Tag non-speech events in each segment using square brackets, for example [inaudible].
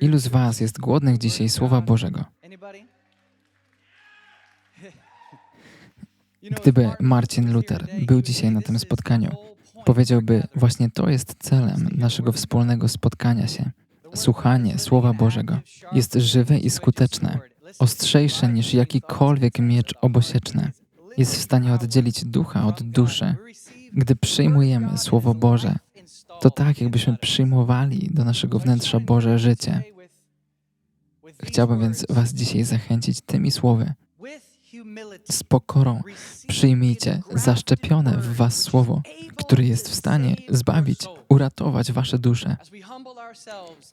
Ilu z Was jest głodnych dzisiaj Słowa Bożego? [laughs] Gdyby Marcin Luther był dzisiaj na tym spotkaniu, powiedziałby, właśnie to jest celem naszego wspólnego spotkania się. Słuchanie Słowa Bożego jest żywe i skuteczne, ostrzejsze niż jakikolwiek miecz obosieczny. Jest w stanie oddzielić ducha od duszy. Gdy przyjmujemy Słowo Boże, to tak, jakbyśmy przyjmowali do naszego wnętrza Boże życie. Chciałbym więc Was dzisiaj zachęcić tymi słowy. Z pokorą przyjmijcie zaszczepione w Was słowo, które jest w stanie zbawić, uratować Wasze dusze.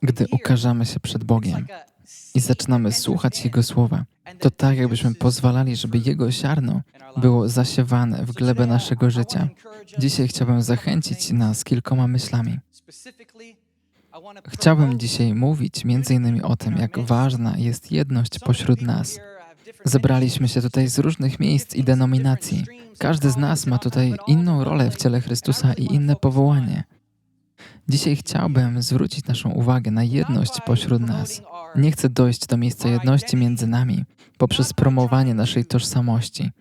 Gdy ukażemy się przed Bogiem i zaczynamy słuchać Jego słowa, to tak, jakbyśmy pozwalali, żeby Jego ziarno było zasiewane w glebę naszego życia. Dzisiaj chciałbym zachęcić nas kilkoma myślami. Chciałbym dzisiaj mówić między innymi o tym, jak ważna jest jedność pośród nas. Zebraliśmy się tutaj z różnych miejsc i denominacji. Każdy z nas ma tutaj inną rolę w ciele Chrystusa i inne powołanie. Dzisiaj chciałbym zwrócić naszą uwagę na jedność pośród nas. Nie chcę dojść do miejsca jedności między nami poprzez promowanie naszej tożsamości.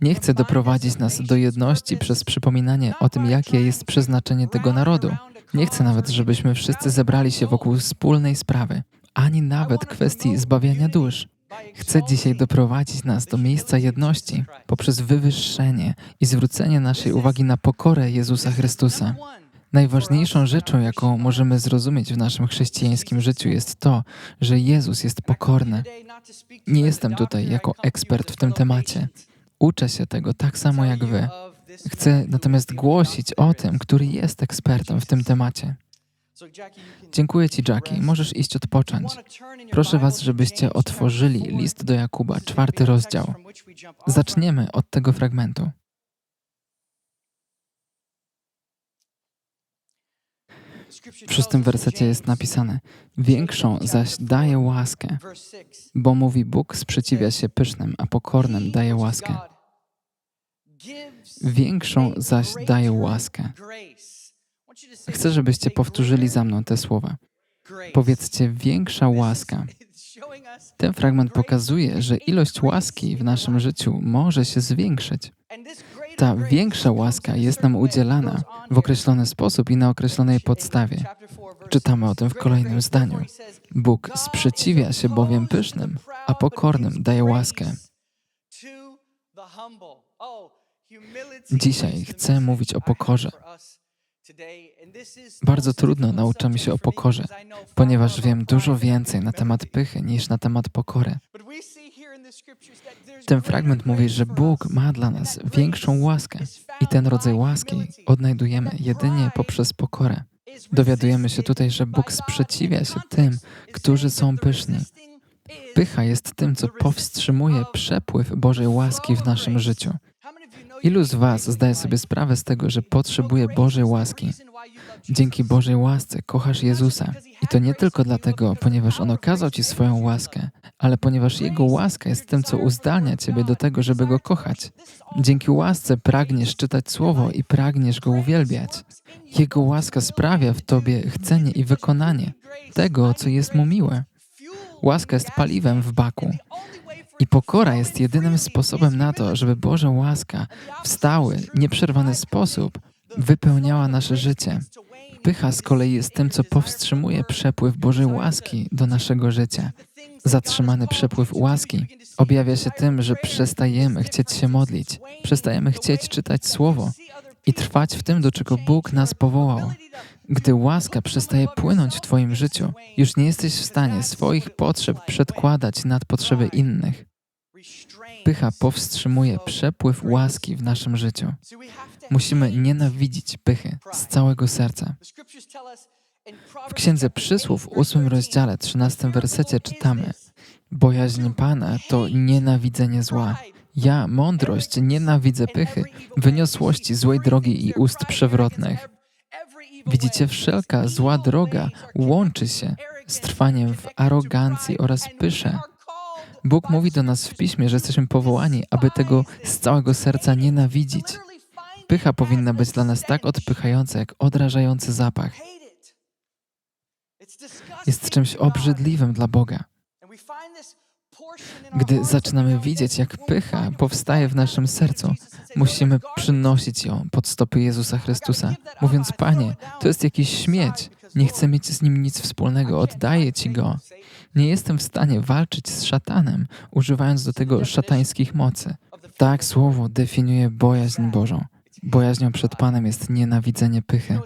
Nie chcę doprowadzić nas do jedności przez przypominanie o tym, jakie jest przeznaczenie tego narodu. Nie chcę nawet, żebyśmy wszyscy zebrali się wokół wspólnej sprawy, ani nawet kwestii zbawiania dusz. Chcę dzisiaj doprowadzić nas do miejsca jedności poprzez wywyższenie i zwrócenie naszej uwagi na pokorę Jezusa Chrystusa. Najważniejszą rzeczą, jaką możemy zrozumieć w naszym chrześcijańskim życiu, jest to, że Jezus jest pokorny. Nie jestem tutaj jako ekspert w tym temacie. Uczę się tego tak samo jak Wy. Chcę natomiast głosić o tym, który jest ekspertem w tym temacie. Dziękuję Ci, Jackie. Możesz iść odpocząć. Proszę Was, żebyście otworzyli list do Jakuba, czwarty rozdział. Zaczniemy od tego fragmentu. W szóstym wersecie jest napisane: Większą zaś daje łaskę, bo mówi Bóg sprzeciwia się pysznym, a pokornym daje łaskę. Większą zaś daje łaskę. Chcę, żebyście powtórzyli za mną te słowa. Powiedzcie większa łaska. Ten fragment pokazuje, że ilość łaski w naszym życiu może się zwiększyć. Ta większa łaska jest nam udzielana w określony sposób i na określonej podstawie. Czytamy o tym w kolejnym zdaniu. Bóg sprzeciwia się bowiem pysznym, a pokornym daje łaskę. Dzisiaj chcę mówić o pokorze. Bardzo trudno nauczamy się o pokorze, ponieważ wiem dużo więcej na temat pychy niż na temat pokory. Ten fragment mówi, że Bóg ma dla nas większą łaskę i ten rodzaj łaski odnajdujemy jedynie poprzez pokorę. Dowiadujemy się tutaj, że Bóg sprzeciwia się tym, którzy są pyszni. Pycha jest tym, co powstrzymuje przepływ Bożej łaski w naszym życiu. Ilu z Was zdaje sobie sprawę z tego, że potrzebuje Bożej łaski? Dzięki Bożej łasce kochasz Jezusa. I to nie tylko dlatego, ponieważ On okazał Ci swoją łaskę, ale ponieważ Jego łaska jest tym, co uzdalnia Ciebie do tego, żeby Go kochać. Dzięki łasce pragniesz czytać Słowo i pragniesz Go uwielbiać. Jego łaska sprawia w Tobie chcenie i wykonanie tego, co jest Mu miłe. Łaska jest paliwem w baku. I pokora jest jedynym sposobem na to, żeby Boża łaska w stały, nieprzerwany sposób wypełniała nasze życie. Pycha z kolei jest tym, co powstrzymuje przepływ Bożej łaski do naszego życia. Zatrzymany przepływ łaski objawia się tym, że przestajemy chcieć się modlić, przestajemy chcieć czytać Słowo i trwać w tym, do czego Bóg nas powołał. Gdy łaska przestaje płynąć w Twoim życiu, już nie jesteś w stanie swoich potrzeb przedkładać nad potrzeby innych. Pycha powstrzymuje przepływ łaski w naszym życiu. Musimy nienawidzić pychy z całego serca. W Księdze Przysłów, w ósmym rozdziale, trzynastym wersecie czytamy Bojaźń Pana to nienawidzenie zła. Ja, mądrość, nienawidzę pychy, wyniosłości złej drogi i ust przewrotnych. Widzicie, wszelka zła droga łączy się z trwaniem w arogancji oraz pysze. Bóg mówi do nas w piśmie, że jesteśmy powołani, aby tego z całego serca nienawidzić. Pycha powinna być dla nas tak odpychająca, jak odrażający zapach. Jest czymś obrzydliwym dla Boga. Gdy zaczynamy widzieć, jak pycha powstaje w naszym sercu, musimy przynosić ją pod stopy Jezusa Chrystusa, mówiąc: Panie, to jest jakiś śmieć, nie chcę mieć z nim nic wspólnego, oddaję Ci go. Nie jestem w stanie walczyć z szatanem, używając do tego szatańskich mocy. Tak słowo definiuje bojaźń Bożą. Bojaźnią przed Panem jest nienawidzenie pychy.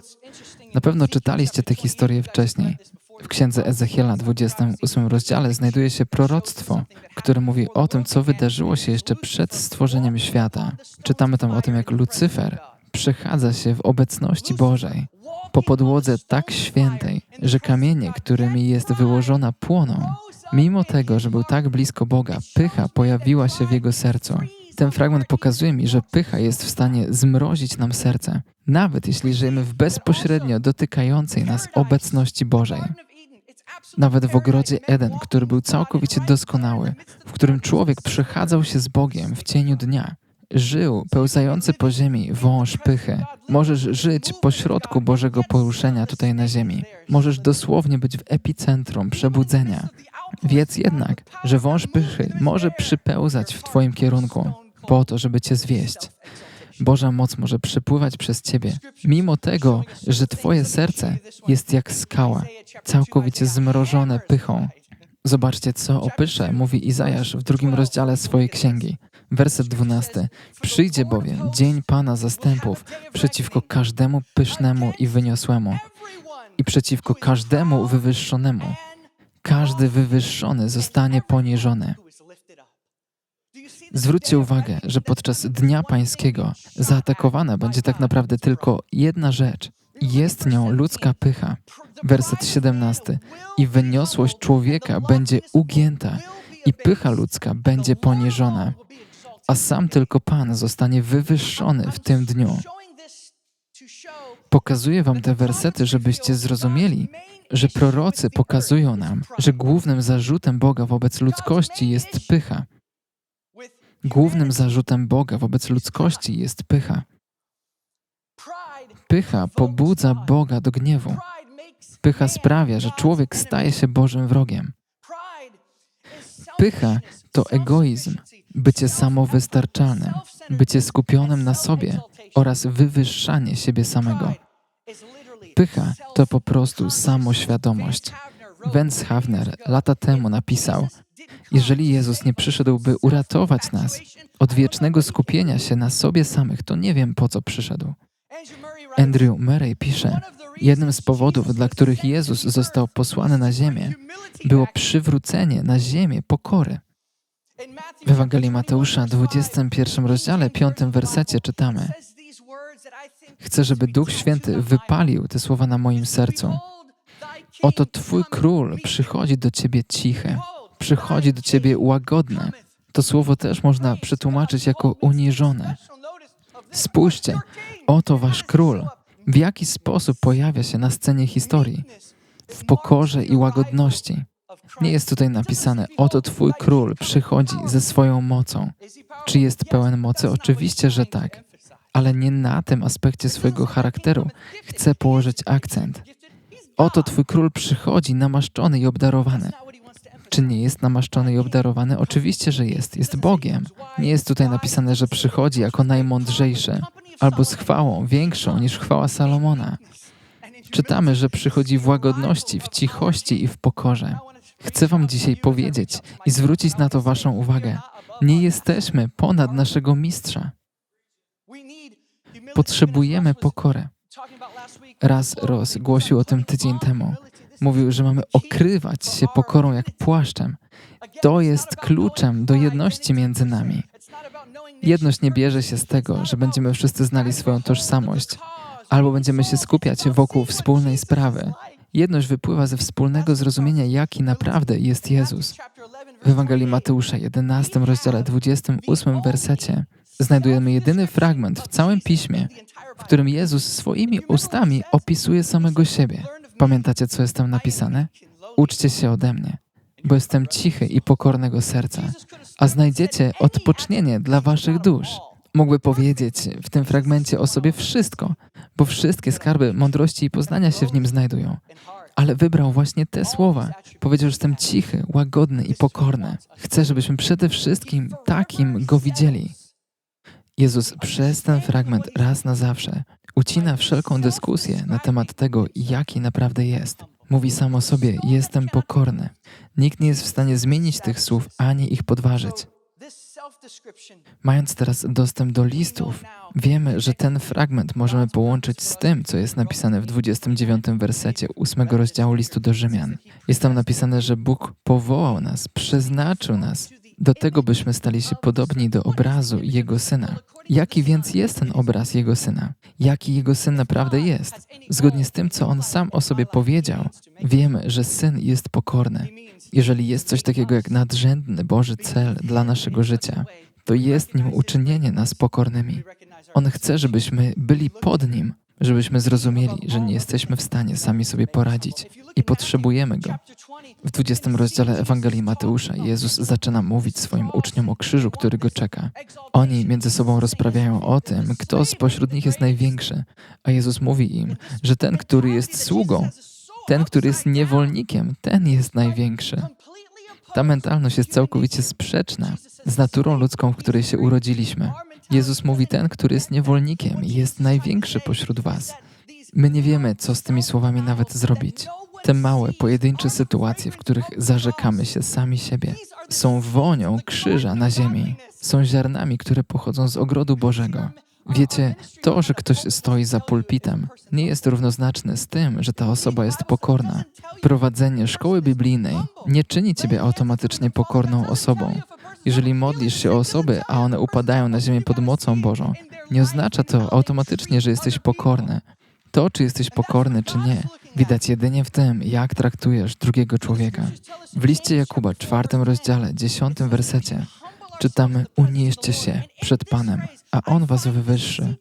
Na pewno czytaliście tę historię wcześniej. W księdze Ezechiela, 28 rozdziale, znajduje się proroctwo, które mówi o tym, co wydarzyło się jeszcze przed stworzeniem świata. Czytamy tam o tym, jak Lucyfer przechadza się w obecności Bożej po podłodze tak świętej, że kamienie, którymi jest wyłożona, płoną. Mimo tego, że był tak blisko Boga, pycha pojawiła się w jego sercu. Ten fragment pokazuje mi, że pycha jest w stanie zmrozić nam serce, nawet jeśli żyjemy w bezpośrednio dotykającej nas obecności Bożej. Nawet w ogrodzie Eden, który był całkowicie doskonały, w którym człowiek przechadzał się z Bogiem w cieniu dnia, żył pełzający po ziemi wąż pychy. Możesz żyć pośrodku Bożego poruszenia tutaj na ziemi. Możesz dosłownie być w epicentrum przebudzenia. Wiedz jednak, że wąż pychy może przypełzać w Twoim kierunku po to, żeby Cię zwieść. Boża moc może przepływać przez Ciebie, mimo tego, że Twoje serce jest jak skała, całkowicie zmrożone pychą. Zobaczcie, co o pysze mówi Izajasz w drugim rozdziale swojej księgi. Werset 12. Przyjdzie bowiem dzień Pana zastępów przeciwko każdemu pysznemu i wyniosłemu i przeciwko każdemu wywyższonemu. Każdy wywyższony zostanie poniżony. Zwróćcie uwagę, że podczas Dnia Pańskiego zaatakowana będzie tak naprawdę tylko jedna rzecz. Jest nią ludzka pycha. Werset 17. I wyniosłość człowieka będzie ugięta, i pycha ludzka będzie poniżona, a sam tylko Pan zostanie wywyższony w tym dniu. Pokazuję Wam te wersety, żebyście zrozumieli, że prorocy pokazują nam, że głównym zarzutem Boga wobec ludzkości jest pycha. Głównym zarzutem Boga wobec ludzkości jest pycha. Pycha pobudza Boga do gniewu. Pycha sprawia, że człowiek staje się Bożym wrogiem. Pycha to egoizm, bycie samowystarczalnym, bycie skupionym na sobie oraz wywyższanie siebie samego. Pycha to po prostu samoświadomość. Vance Havner lata temu napisał: Jeżeli Jezus nie przyszedłby uratować nas od wiecznego skupienia się na sobie samych, to nie wiem po co przyszedł. Andrew Murray pisze: Jednym z powodów, dla których Jezus został posłany na ziemię, było przywrócenie na ziemię pokory. W Ewangelii Mateusza, 21 rozdziale, 5 wersecie czytamy: Chcę, żeby Duch Święty wypalił te słowa na moim sercu. Oto Twój król przychodzi do Ciebie cichy, przychodzi do Ciebie łagodny. To słowo też można przetłumaczyć jako uniżone. Spójrzcie, oto Wasz król. W jaki sposób pojawia się na scenie historii? W pokorze i łagodności. Nie jest tutaj napisane, oto Twój król przychodzi ze swoją mocą. Czy jest pełen mocy? Oczywiście, że tak. Ale nie na tym aspekcie swojego charakteru chcę położyć akcent. Oto Twój król przychodzi namaszczony i obdarowany. Czy nie jest namaszczony i obdarowany? Oczywiście, że jest. Jest Bogiem. Nie jest tutaj napisane, że przychodzi jako najmądrzejszy albo z chwałą większą niż chwała Salomona. Czytamy, że przychodzi w łagodności, w cichości i w pokorze. Chcę Wam dzisiaj powiedzieć i zwrócić na to Waszą uwagę. Nie jesteśmy ponad naszego mistrza. Potrzebujemy pokorę. Raz Ross głosił o tym tydzień temu. Mówił, że mamy okrywać się pokorą jak płaszczem. To jest kluczem do jedności między nami. Jedność nie bierze się z tego, że będziemy wszyscy znali swoją tożsamość, albo będziemy się skupiać wokół wspólnej sprawy. Jedność wypływa ze wspólnego zrozumienia, jaki naprawdę jest Jezus. W Ewangelii Mateusza 11 rozdziale 28 wersecie znajdujemy jedyny fragment w całym piśmie, w którym Jezus swoimi ustami opisuje samego siebie. Pamiętacie, co jest tam napisane? Uczcie się ode mnie, bo jestem cichy i pokornego serca, a znajdziecie odpocznienie dla waszych dusz. Mógłby powiedzieć w tym fragmencie o sobie wszystko, bo wszystkie skarby mądrości i poznania się w nim znajdują. Ale wybrał właśnie te słowa. Powiedział, że jestem cichy, łagodny i pokorny. Chcę, żebyśmy przede wszystkim takim go widzieli. Jezus przez ten fragment raz na zawsze ucina wszelką dyskusję na temat tego, jaki naprawdę jest. Mówi sam o sobie: Jestem pokorny. Nikt nie jest w stanie zmienić tych słów ani ich podważyć. Mając teraz dostęp do listów, wiemy, że ten fragment możemy połączyć z tym, co jest napisane w 29 wersecie 8 rozdziału listu do Rzymian. Jest tam napisane, że Bóg powołał nas, przeznaczył nas do tego, byśmy stali się podobni do obrazu Jego Syna. Jaki więc jest ten obraz Jego Syna? Jaki Jego Syn naprawdę jest? Zgodnie z tym, co On sam o sobie powiedział, wiemy, że Syn jest pokorny. Jeżeli jest coś takiego jak nadrzędny Boży cel dla naszego życia, to jest nim uczynienie nas pokornymi. On chce, żebyśmy byli pod Nim, żebyśmy zrozumieli, że nie jesteśmy w stanie sami sobie poradzić i potrzebujemy Go. W 20 rozdziale Ewangelii Mateusza Jezus zaczyna mówić swoim uczniom o krzyżu, który go czeka. Oni między sobą rozprawiają o tym, kto spośród nich jest największy, a Jezus mówi im, że ten, który jest sługą, ten, który jest niewolnikiem, ten jest największy. Ta mentalność jest całkowicie sprzeczna z naturą ludzką, w której się urodziliśmy. Jezus mówi: Ten, który jest niewolnikiem, jest największy pośród Was. My nie wiemy, co z tymi słowami nawet zrobić. Te małe, pojedyncze sytuacje, w których zarzekamy się sami siebie, są wonią krzyża na ziemi, są ziarnami, które pochodzą z ogrodu Bożego. Wiecie, to, że ktoś stoi za pulpitem, nie jest równoznaczne z tym, że ta osoba jest pokorna. Prowadzenie szkoły biblijnej nie czyni ciebie automatycznie pokorną osobą. Jeżeli modlisz się o osoby, a one upadają na ziemię pod mocą Bożą, nie oznacza to automatycznie, że jesteś pokorny. To, czy jesteś pokorny, czy nie, widać jedynie w tym, jak traktujesz drugiego człowieka. W liście Jakuba, czwartym rozdziale, dziesiątym wersecie, czytamy: Unieście się przed Panem, a On was wywyższy.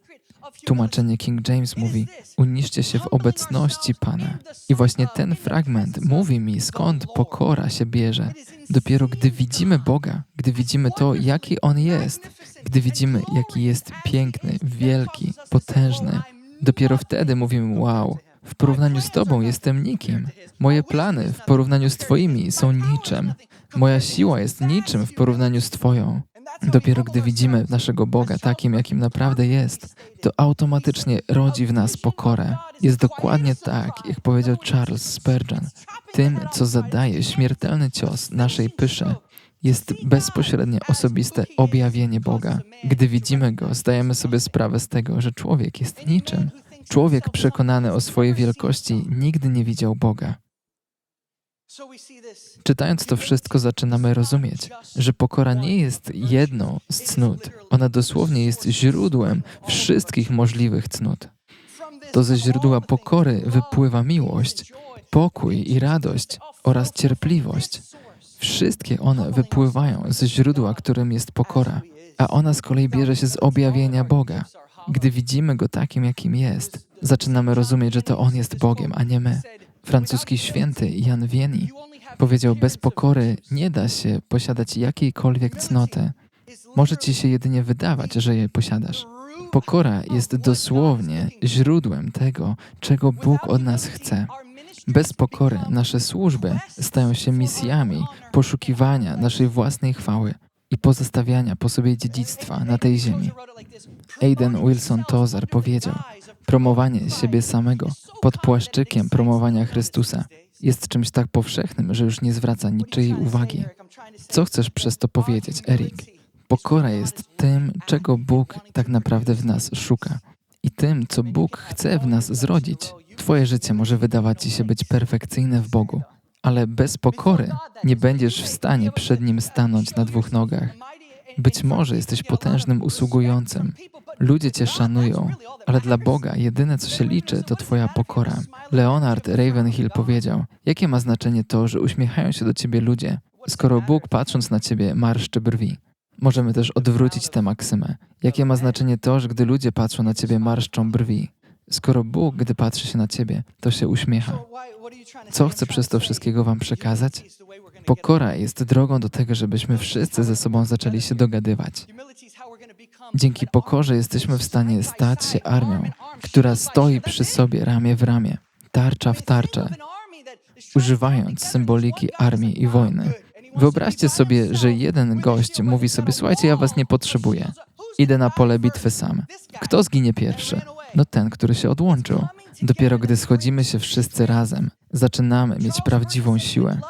Tłumaczenie King James mówi: Uniszcie się w obecności Pana. I właśnie ten fragment mówi mi, skąd pokora się bierze. Dopiero gdy widzimy Boga, gdy widzimy to, jaki On jest, gdy widzimy, jaki jest piękny, wielki, potężny, dopiero wtedy mówimy: Wow, w porównaniu z Tobą jestem nikim. Moje plany w porównaniu z Twoimi są niczym. Moja siła jest niczym w porównaniu z Twoją. Dopiero gdy widzimy naszego Boga takim, jakim naprawdę jest, to automatycznie rodzi w nas pokorę. Jest dokładnie tak, jak powiedział Charles Spurgeon. Tym, co zadaje śmiertelny cios naszej pysze, jest bezpośrednie osobiste objawienie Boga. Gdy widzimy Go, zdajemy sobie sprawę z tego, że człowiek jest niczym. Człowiek przekonany o swojej wielkości nigdy nie widział Boga. Czytając to wszystko, zaczynamy rozumieć, że pokora nie jest jedną z cnót. Ona dosłownie jest źródłem wszystkich możliwych cnót. To ze źródła pokory wypływa miłość, pokój i radość oraz cierpliwość. Wszystkie one wypływają ze źródła, którym jest pokora, a ona z kolei bierze się z objawienia Boga. Gdy widzimy Go takim, jakim jest, zaczynamy rozumieć, że to On jest Bogiem, a nie my. Francuski święty Jan Wieni powiedział: Bez pokory nie da się posiadać jakiejkolwiek cnoty. Może ci się jedynie wydawać, że je posiadasz. Pokora jest dosłownie źródłem tego, czego Bóg od nas chce. Bez pokory nasze służby stają się misjami poszukiwania naszej własnej chwały i pozostawiania po sobie dziedzictwa na tej ziemi. Aiden Wilson Tozer powiedział: Promowanie siebie samego pod płaszczykiem promowania Chrystusa jest czymś tak powszechnym, że już nie zwraca niczyjej uwagi. Co chcesz przez to powiedzieć, Erik? Pokora jest tym, czego Bóg tak naprawdę w nas szuka i tym, co Bóg chce w nas zrodzić. Twoje życie może wydawać Ci się być perfekcyjne w Bogu, ale bez pokory nie będziesz w stanie przed Nim stanąć na dwóch nogach. Być może jesteś potężnym usługującym. Ludzie cię szanują, ale dla Boga jedyne, co się liczy, to Twoja pokora. Leonard Ravenhill powiedział: Jakie ma znaczenie to, że uśmiechają się do Ciebie ludzie, skoro Bóg patrząc na Ciebie marszczy brwi? Możemy też odwrócić tę maksymę. Jakie ma znaczenie to, że gdy ludzie patrzą na Ciebie, marszczą brwi? Skoro Bóg, gdy patrzy się na Ciebie, to się uśmiecha. Co chcę przez to wszystkiego Wam przekazać? Pokora jest drogą do tego, żebyśmy wszyscy ze sobą zaczęli się dogadywać. Dzięki pokorze jesteśmy w stanie stać się armią, która stoi przy sobie ramię w ramię, tarcza w tarczę, używając symboliki armii i wojny. Wyobraźcie sobie, że jeden gość mówi sobie: Słuchajcie, ja was nie potrzebuję. Idę na pole bitwy sam. Kto zginie pierwszy? No ten, który się odłączył. Dopiero gdy schodzimy się wszyscy razem, zaczynamy mieć prawdziwą siłę.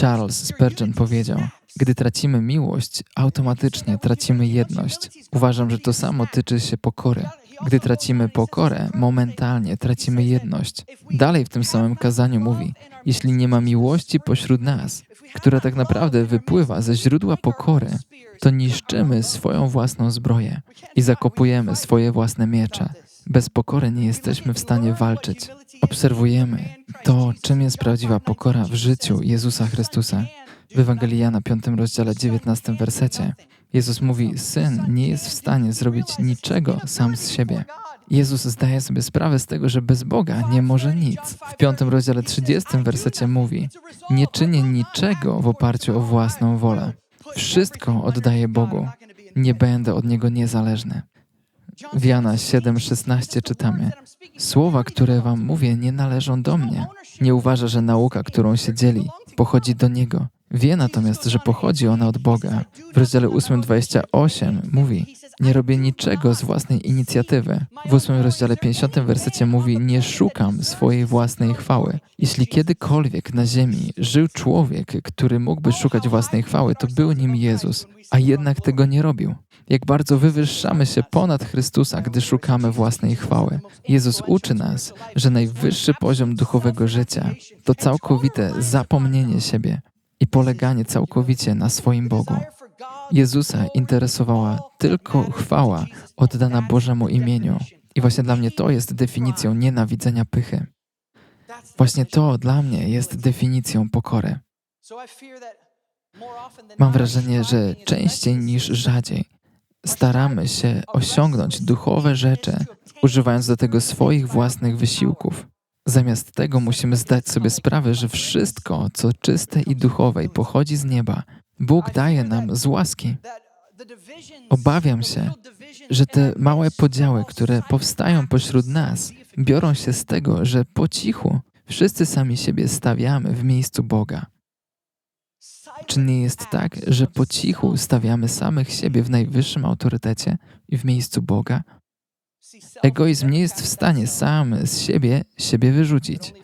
Charles Spurgeon powiedział: Gdy tracimy miłość, automatycznie tracimy jedność. Uważam, że to samo tyczy się pokory. Gdy tracimy pokorę, momentalnie tracimy jedność. Dalej w tym samym kazaniu mówi: Jeśli nie ma miłości pośród nas, która tak naprawdę wypływa ze źródła pokory, to niszczymy swoją własną zbroję i zakopujemy swoje własne miecze. Bez pokory nie jesteśmy w stanie walczyć. Obserwujemy to, czym jest prawdziwa pokora w życiu Jezusa Chrystusa. W Ewangelii Jana 5 rozdziale 19 wersecie Jezus mówi, Syn nie jest w stanie zrobić niczego sam z siebie. Jezus zdaje sobie sprawę z tego, że bez Boga nie może nic. W piątym rozdziale 30 wersecie mówi, nie czynię niczego w oparciu o własną wolę. Wszystko oddaję Bogu. Nie będę od Niego niezależny. W Jana 7,16 czytamy: Słowa, które wam mówię, nie należą do mnie. Nie uważa, że nauka, którą się dzieli, pochodzi do Niego. Wie natomiast, że pochodzi ona od Boga. W rozdziale 8:28 mówi: Nie robię niczego z własnej inicjatywy. W 8 rozdziale 50 wersecie mówi: Nie szukam swojej własnej chwały. Jeśli kiedykolwiek na ziemi żył człowiek, który mógłby szukać własnej chwały, to był nim Jezus, a jednak tego nie robił. Jak bardzo wywyższamy się ponad Chrystusa, gdy szukamy własnej chwały. Jezus uczy nas, że najwyższy poziom duchowego życia to całkowite zapomnienie siebie, i poleganie całkowicie na swoim Bogu. Jezusa interesowała tylko chwała oddana Bożemu imieniu. I właśnie dla mnie to jest definicją nienawidzenia pychy. Właśnie to dla mnie jest definicją pokory. Mam wrażenie, że częściej niż rzadziej staramy się osiągnąć duchowe rzeczy, używając do tego swoich własnych wysiłków. Zamiast tego musimy zdać sobie sprawę, że wszystko, co czyste i duchowe i pochodzi z nieba, Bóg daje nam z łaski. Obawiam się, że te małe podziały, które powstają pośród nas, biorą się z tego, że po cichu wszyscy sami siebie stawiamy w miejscu Boga. Czy nie jest tak, że po cichu stawiamy samych siebie w najwyższym autorytecie i w miejscu Boga? Egoizm nie jest w stanie sam z siebie siebie wyrzucić.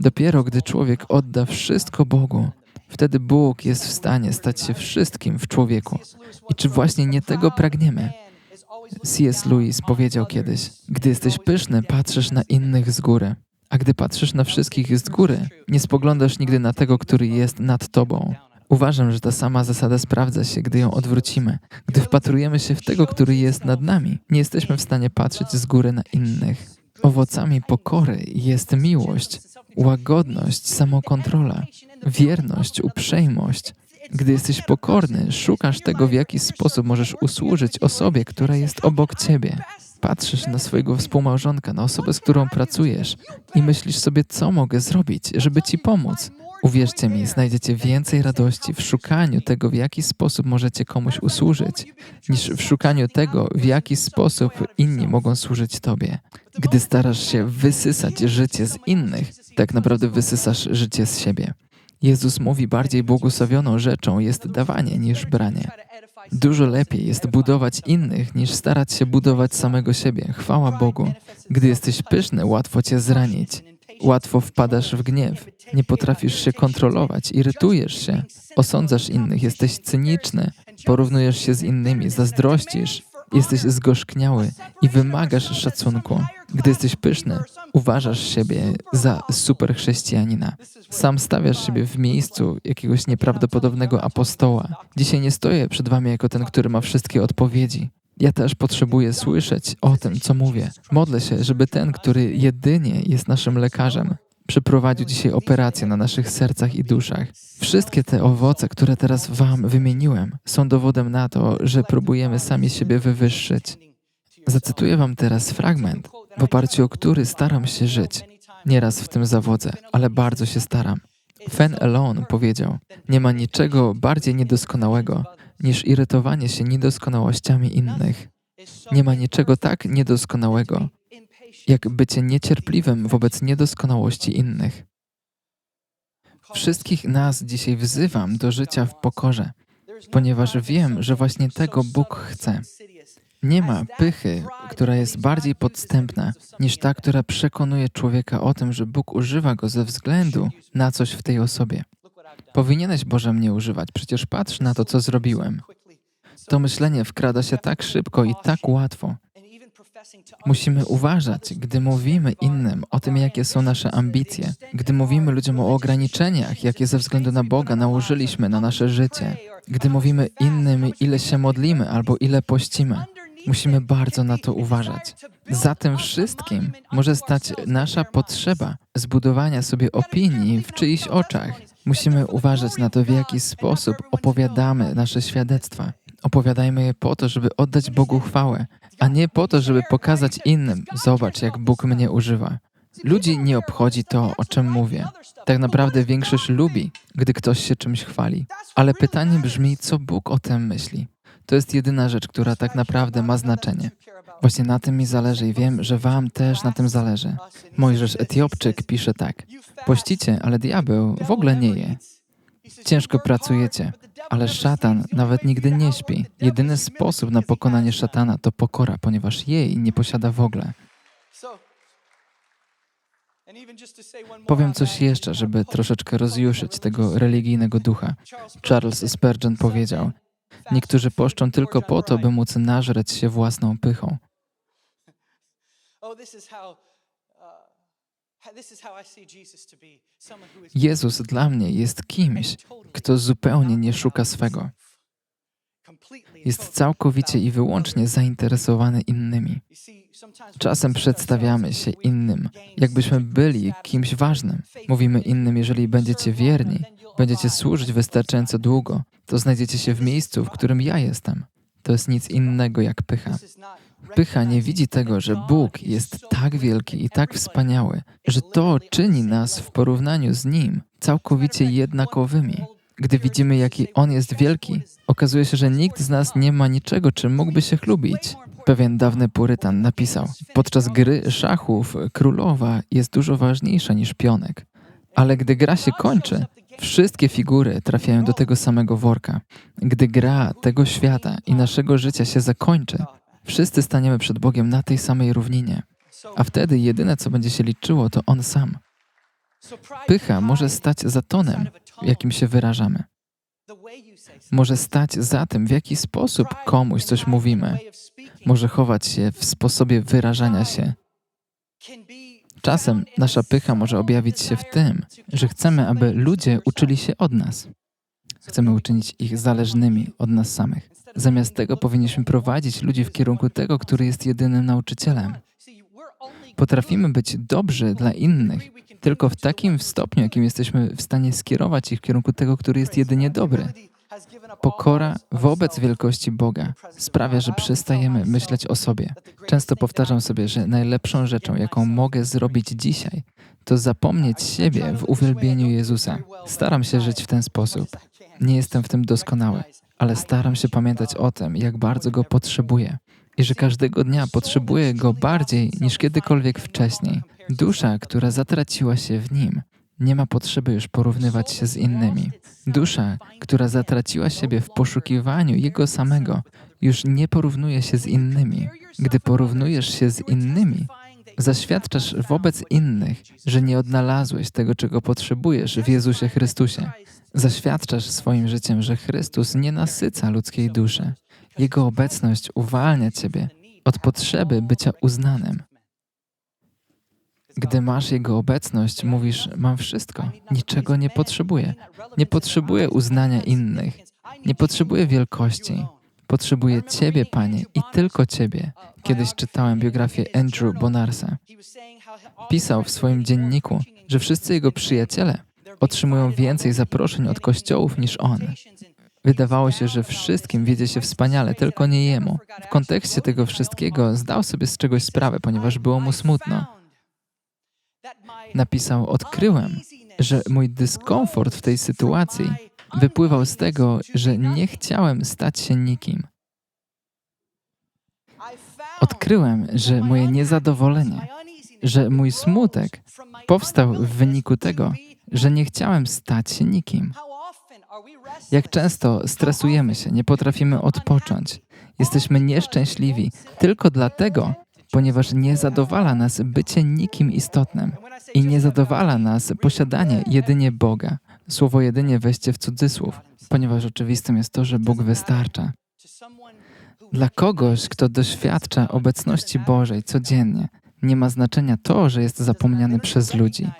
Dopiero gdy człowiek odda wszystko Bogu, wtedy Bóg jest w stanie stać się wszystkim w człowieku. I czy właśnie nie tego pragniemy? C.S. Lewis powiedział kiedyś: Gdy jesteś pyszny, patrzysz na innych z góry, a gdy patrzysz na wszystkich z góry, nie spoglądasz nigdy na tego, który jest nad tobą. Uważam, że ta sama zasada sprawdza się, gdy ją odwrócimy. Gdy wpatrujemy się w tego, który jest nad nami, nie jesteśmy w stanie patrzeć z góry na innych. Owocami pokory jest miłość, łagodność, samokontrola, wierność, uprzejmość. Gdy jesteś pokorny, szukasz tego, w jaki sposób możesz usłużyć osobie, która jest obok ciebie. Patrzysz na swojego współmałżonka, na osobę, z którą pracujesz i myślisz sobie, co mogę zrobić, żeby ci pomóc. Uwierzcie mi, znajdziecie więcej radości w szukaniu tego, w jaki sposób możecie komuś usłużyć, niż w szukaniu tego, w jaki sposób inni mogą służyć Tobie. Gdy starasz się wysysać życie z innych, tak naprawdę wysysasz życie z siebie. Jezus mówi, bardziej błogosławioną rzeczą jest dawanie niż branie. Dużo lepiej jest budować innych, niż starać się budować samego siebie. Chwała Bogu. Gdy jesteś pyszny, łatwo cię zranić. Łatwo wpadasz w gniew, nie potrafisz się kontrolować, irytujesz się, osądzasz innych, jesteś cyniczny, porównujesz się z innymi, zazdrościsz, jesteś zgorzkniały i wymagasz szacunku. Gdy jesteś pyszny, uważasz siebie za super chrześcijanina. Sam stawiasz siebie w miejscu jakiegoś nieprawdopodobnego apostoła. Dzisiaj nie stoję przed wami jako ten, który ma wszystkie odpowiedzi. Ja też potrzebuję słyszeć o tym, co mówię. Modlę się, żeby ten, który jedynie jest naszym lekarzem, przeprowadził dzisiaj operację na naszych sercach i duszach. Wszystkie te owoce, które teraz Wam wymieniłem, są dowodem na to, że próbujemy sami siebie wywyższyć. Zacytuję Wam teraz fragment, w oparciu o który staram się żyć. Nieraz w tym zawodzę, ale bardzo się staram. Fen Elon powiedział: Nie ma niczego bardziej niedoskonałego niż irytowanie się niedoskonałościami innych. Nie ma niczego tak niedoskonałego, jak bycie niecierpliwym wobec niedoskonałości innych. Wszystkich nas dzisiaj wzywam do życia w pokorze, ponieważ wiem, że właśnie tego Bóg chce. Nie ma pychy, która jest bardziej podstępna niż ta, która przekonuje człowieka o tym, że Bóg używa go ze względu na coś w tej osobie. Powinieneś Boże mnie używać, przecież patrz na to, co zrobiłem. To myślenie wkrada się tak szybko i tak łatwo. Musimy uważać, gdy mówimy innym o tym, jakie są nasze ambicje, gdy mówimy ludziom o ograniczeniach, jakie ze względu na Boga nałożyliśmy na nasze życie, gdy mówimy innym, ile się modlimy albo ile pościmy. Musimy bardzo na to uważać. Za tym wszystkim może stać nasza potrzeba zbudowania sobie opinii w czyichś oczach. Musimy uważać na to, w jaki sposób opowiadamy nasze świadectwa. Opowiadajmy je po to, żeby oddać Bogu chwałę, a nie po to, żeby pokazać innym: Zobacz, jak Bóg mnie używa. Ludzi nie obchodzi to, o czym mówię. Tak naprawdę większość lubi, gdy ktoś się czymś chwali. Ale pytanie brzmi, co Bóg o tym myśli. To jest jedyna rzecz, która tak naprawdę ma znaczenie. Właśnie na tym mi zależy i wiem, że Wam też na tym zależy. Mojżesz Etiopczyk pisze tak: Pościcie, ale diabeł w ogóle nie je. Ciężko pracujecie, ale szatan nawet nigdy nie śpi. Jedyny sposób na pokonanie szatana to pokora, ponieważ jej nie posiada w ogóle. Powiem coś jeszcze, żeby troszeczkę rozjuszyć tego religijnego ducha. Charles Spurgeon powiedział: Niektórzy poszczą tylko po to, by móc nażreć się własną pychą. Jezus dla mnie jest kimś, kto zupełnie nie szuka swego. Jest całkowicie i wyłącznie zainteresowany innymi. Czasem przedstawiamy się innym, jakbyśmy byli kimś ważnym. Mówimy innym, jeżeli będziecie wierni, będziecie służyć wystarczająco długo, to znajdziecie się w miejscu, w którym ja jestem. To jest nic innego jak pycha. Pycha nie widzi tego, że Bóg jest tak wielki i tak wspaniały, że to czyni nas w porównaniu z Nim całkowicie jednakowymi. Gdy widzimy, jaki On jest wielki, okazuje się, że nikt z nas nie ma niczego, czym mógłby się chlubić. Pewien dawny purytan napisał: Podczas gry szachów królowa jest dużo ważniejsza niż pionek. Ale gdy gra się kończy, wszystkie figury trafiają do tego samego worka. Gdy gra tego świata i naszego życia się zakończy, wszyscy staniemy przed Bogiem na tej samej równinie. A wtedy jedyne, co będzie się liczyło, to On sam. Pycha może stać za tonem, jakim się wyrażamy. Może stać za tym, w jaki sposób komuś coś mówimy. Może chować się w sposobie wyrażania się. Czasem nasza pycha może objawić się w tym, że chcemy, aby ludzie uczyli się od nas. Chcemy uczynić ich zależnymi od nas samych. Zamiast tego powinniśmy prowadzić ludzi w kierunku tego, który jest jedynym nauczycielem. Potrafimy być dobrzy dla innych tylko w takim stopniu, jakim jesteśmy w stanie skierować ich w kierunku tego, który jest jedynie dobry. Pokora wobec wielkości Boga sprawia, że przestajemy myśleć o sobie. Często powtarzam sobie, że najlepszą rzeczą, jaką mogę zrobić dzisiaj, to zapomnieć siebie w uwielbieniu Jezusa. Staram się żyć w ten sposób. Nie jestem w tym doskonały, ale staram się pamiętać o tym, jak bardzo Go potrzebuję i że każdego dnia potrzebuję Go bardziej niż kiedykolwiek wcześniej. Dusza, która zatraciła się w Nim, nie ma potrzeby już porównywać się z innymi. Dusza, która zatraciła siebie w poszukiwaniu Jego samego, już nie porównuje się z innymi. Gdy porównujesz się z innymi, zaświadczasz wobec innych, że nie odnalazłeś tego, czego potrzebujesz w Jezusie Chrystusie. Zaświadczasz swoim życiem, że Chrystus nie nasyca ludzkiej duszy. Jego obecność uwalnia Ciebie od potrzeby bycia uznanym. Gdy masz Jego obecność, mówisz: Mam wszystko, niczego nie potrzebuję. Nie potrzebuję uznania innych, nie potrzebuję wielkości. Potrzebuję Ciebie, Panie, i tylko Ciebie. Kiedyś czytałem biografię Andrew Bonarsa. Pisał w swoim dzienniku, że wszyscy jego przyjaciele otrzymują więcej zaproszeń od kościołów niż on. Wydawało się, że wszystkim wiedzie się wspaniale, tylko nie jemu. W kontekście tego wszystkiego zdał sobie z czegoś sprawę, ponieważ było mu smutno. Napisał: Odkryłem, że mój dyskomfort w tej sytuacji wypływał z tego, że nie chciałem stać się nikim. Odkryłem, że moje niezadowolenie, że mój smutek powstał w wyniku tego, że nie chciałem stać się nikim. Jak często stresujemy się, nie potrafimy odpocząć, jesteśmy nieszczęśliwi tylko dlatego, ponieważ nie zadowala nas bycie nikim istotnym i nie zadowala nas posiadanie jedynie Boga. Słowo jedynie weźcie w cudzysłów, ponieważ oczywistym jest to, że Bóg wystarcza. Dla kogoś, kto doświadcza obecności Bożej codziennie, nie ma znaczenia to, że jest zapomniany przez ludzi.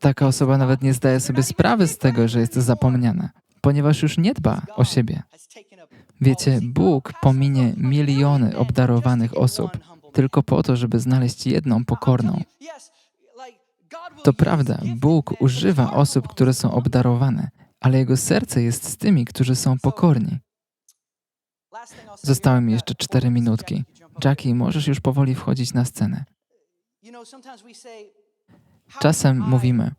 Taka osoba nawet nie zdaje sobie sprawy z tego, że jest zapomniana, ponieważ już nie dba o siebie. Wiecie, Bóg pominie miliony obdarowanych osób tylko po to, żeby znaleźć jedną pokorną. To prawda, Bóg używa osób, które są obdarowane, ale Jego serce jest z tymi, którzy są pokorni. Zostały mi jeszcze cztery minutki. Jackie, możesz już powoli wchodzić na scenę. Czasem mówimy,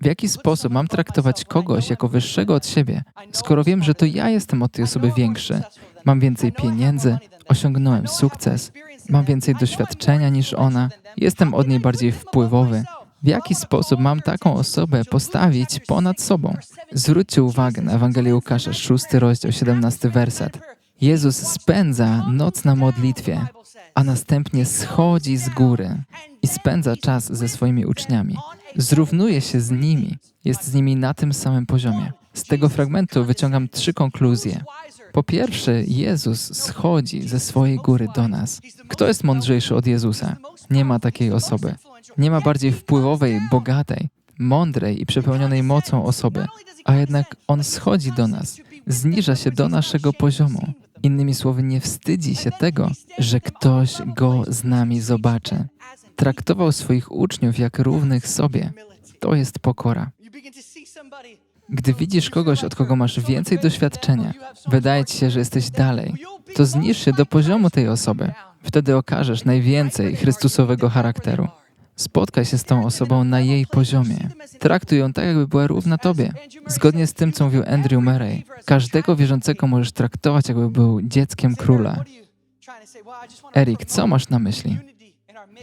w jaki sposób mam traktować kogoś jako wyższego od siebie, skoro wiem, że to ja jestem od tej osoby większy, mam więcej pieniędzy, osiągnąłem sukces, mam więcej doświadczenia niż ona, jestem od niej bardziej wpływowy. W jaki sposób mam taką osobę postawić ponad sobą? Zwróćcie uwagę na Ewangelię Łukasza, 6 rozdział, 17 werset. Jezus spędza noc na modlitwie, a następnie schodzi z góry i spędza czas ze swoimi uczniami. Zrównuje się z nimi, jest z nimi na tym samym poziomie. Z tego fragmentu wyciągam trzy konkluzje. Po pierwsze, Jezus schodzi ze swojej góry do nas. Kto jest mądrzejszy od Jezusa? Nie ma takiej osoby. Nie ma bardziej wpływowej, bogatej, mądrej i przepełnionej mocą osoby, a jednak On schodzi do nas, zniża się do naszego poziomu. Innymi słowy, nie wstydzi się tego, że ktoś go z nami zobaczy. Traktował swoich uczniów jak równych sobie. To jest pokora. Gdy widzisz kogoś, od kogo masz więcej doświadczenia, wydaje ci się, że jesteś dalej, to zniż się do poziomu tej osoby. Wtedy okażesz najwięcej Chrystusowego charakteru. Spotkaj się z tą osobą na jej poziomie. Traktuj ją tak, jakby była równa tobie. Zgodnie z tym, co mówił Andrew Murray, każdego wierzącego możesz traktować, jakby był dzieckiem króla. Erik, co masz na myśli?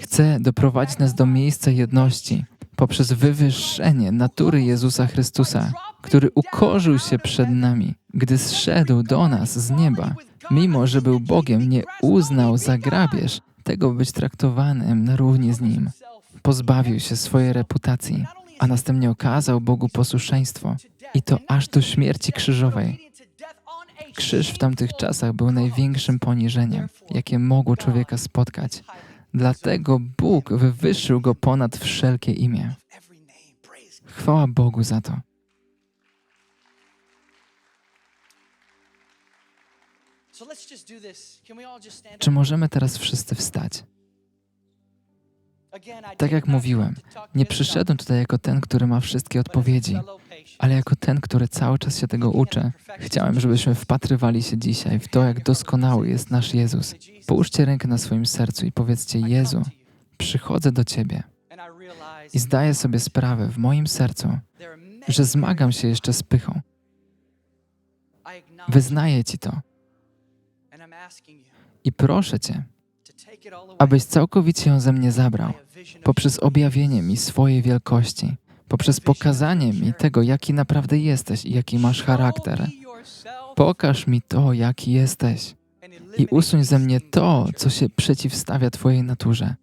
Chcę doprowadzić nas do miejsca jedności poprzez wywyższenie natury Jezusa Chrystusa, który ukorzył się przed nami, gdy zszedł do nas z nieba. Mimo, że był Bogiem, nie uznał za grabież tego być traktowanym na równi z Nim pozbawił się swojej reputacji, a następnie okazał Bogu posłuszeństwo i to aż do śmierci krzyżowej. Krzyż w tamtych czasach był największym poniżeniem, jakie mogło człowieka spotkać. Dlatego Bóg wywyższył go ponad wszelkie imię. Chwała Bogu za to. Czy możemy teraz wszyscy wstać? Tak jak mówiłem, nie przyszedłem tutaj jako ten, który ma wszystkie odpowiedzi, ale jako ten, który cały czas się tego uczy. Chciałem, żebyśmy wpatrywali się dzisiaj w to, jak doskonały jest nasz Jezus. Połóżcie rękę na swoim sercu i powiedzcie: Jezu, przychodzę do Ciebie i zdaję sobie sprawę w moim sercu, że zmagam się jeszcze z pychą. Wyznaję Ci to i proszę Cię, abyś całkowicie ją ze mnie zabrał, poprzez objawienie mi swojej wielkości, poprzez pokazanie mi tego, jaki naprawdę jesteś i jaki masz charakter. Pokaż mi to, jaki jesteś. I usuń ze mnie to, co się przeciwstawia Twojej naturze.